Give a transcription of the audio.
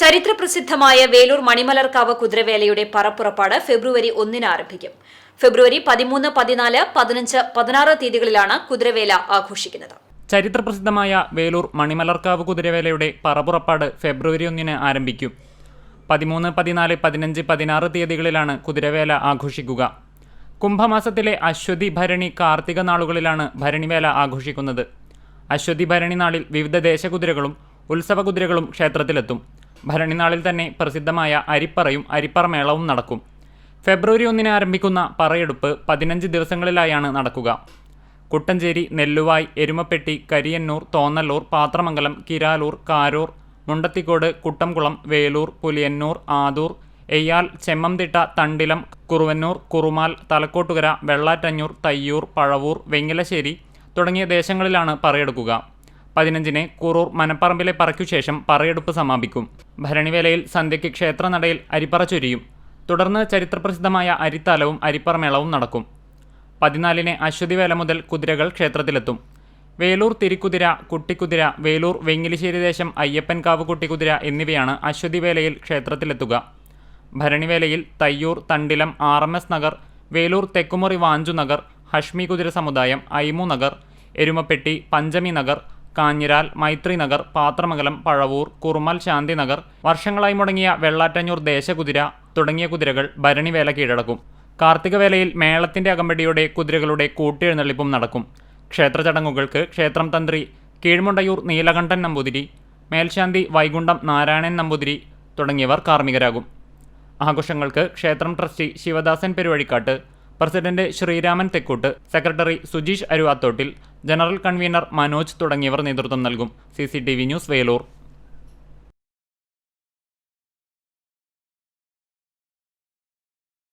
ചരിത്രപ്രസിദ്ധമായ വേലൂർ മണിമലർക്കാവ് കുതിരവേലയുടെ പറപ്പുറപ്പാട് ഫെബ്രുവരി ഒന്നിന് ആരംഭിക്കും. ഫെബ്രുവരി പതിമൂന്ന് പതിനാല് പതിനഞ്ച് പതിനാറ് തീയതികളിലാണ് കുതിരവേല ആഘോഷിക്കുന്നത്. ചരിത്രപ്രസിദ്ധമായ വേലൂർ മണിമലർക്കാവ് കുതിരവേലയുടെ പറപ്പുറപ്പാട് ഫെബ്രുവരി ഒന്നിന് ആരംഭിക്കും. പതിമൂന്ന് പതിനാല് പതിനഞ്ച് പതിനാറ് തീയതികളിലാണ് കുതിരവേല ആഘോഷിക്കുക. കുംഭമാസത്തിലെ അശ്വതി ഭരണി കാർത്തിക നാളുകളിലാണ് ഭരണിവേല ആഘോഷിക്കുന്നത്. അശ്വതി ഭരണി നാളിൽ വിവിധ ദേശകുതിരകളും ഉത്സവകുതിരകളും ക്ഷേത്രത്തിലെത്തും. ഭരണി നാളിൽ തന്നെ പ്രസിദ്ധമായ അരിപ്പറയും അരിപ്പറമേളവും നടക്കും. ഫെബ്രുവരി ഒന്നിന് ആരംഭിക്കുന്ന പറയെടുപ്പ് പതിനഞ്ച് ദിവസങ്ങളിലായാണ് നടക്കുക. കുട്ടഞ്ചേരി നെല്ലുവായ് എരുമപ്പെട്ടി കരിയന്നൂർ തോന്നല്ലൂർ പാത്രമംഗലം കിരാലൂർ കാരൂർ മുണ്ടത്തിക്കോട് കുട്ടംകുളം വേലൂർ പുലിയന്നൂർ ആദൂർ എയ്യാൽ ചെമ്മംതിട്ട തണ്ടിലം കുറുവന്നൂർ കുറുമാൽ തലക്കോട്ടുകര വെള്ളാറ്റഞ്ഞൂർ തയ്യൂർ പഴവൂർ വെങ്ങിലശ്ശേരി തുടങ്ങിയ ദേശങ്ങളിലാണ് പറയെടുക്കുക. പതിനഞ്ചിന് കുറൂർ മനപ്പറമ്പിലെ പറയ്ക്കു ശേഷം പറയെടുപ്പ് സമാപിക്കും. ഭരണിവേലയിൽ സന്ധ്യയ്ക്ക് ക്ഷേത്രനടയിൽ അരിപ്പറ ചൊരിയും. തുടർന്ന് ചരിത്രപ്രസിദ്ധമായ അരിത്താലവും അരിപ്പറമേളവും നടക്കും. പതിനാലിന് അശ്വതിവേല മുതൽ കുതിരകൾ ക്ഷേത്രത്തിലെത്തും. വേലൂർ തിരിക്കുതിര കുട്ടിക്കുതിര വേലൂർ വെങ്ങിലിശ്ശേരി ദേശം അയ്യപ്പൻകാവ് കുട്ടിക്കുതിര എന്നിവയാണ് അശ്വതിവേലയിൽ ക്ഷേത്രത്തിലെത്തുക. ഭരണിവേലയിൽ Thayyur Thandilam R M S Nagar Velur Thekkumuri Vanchu Nagar Hashmi കുതിര സമുദായം ഐമു നഗർ എരുമപ്പെട്ടി പഞ്ചമി നഗർ കാഞ്ഞിരാൽ മൈത്രിനഗർ പാത്രമംഗലം പഴവൂർ കുറുമൽ ശാന്തിനഗർ വർഷങ്ങളായി മുടങ്ങിയ വെള്ളാറ്റഞ്ഞൂർ ദേശകുതിര തുടങ്ങിയ കുതിരകൾ ഭരണിവേല കീഴടക്കും. കാർത്തികവേലയിൽ മേളത്തിന്റെ അകമ്പടിയോടെ കുതിരകളുടെ കൂട്ടിയെഴുന്നള്ളിപ്പും നടക്കും. ക്ഷേത്ര ചടങ്ങുകൾക്ക് ക്ഷേത്രം തന്ത്രി കീഴ്മുണ്ടയൂർ നീലകണ്ഠൻ നമ്പൂതിരി മേൽശാന്തി വൈകുണ്ഠം നാരായണൻ നമ്പൂതിരി തുടങ്ങിയവർ കാർമ്മികരാകും. ആഘോഷങ്ങൾക്ക് ക്ഷേത്രം trustee Sivadasan Peruvazhikkattu president Sreeraman Thekkoottu secretary Sujeesh Aruvathottil general convener Manoj തുടങ്ങിയവർ നേതൃത്വം നൽകും. C News Velur.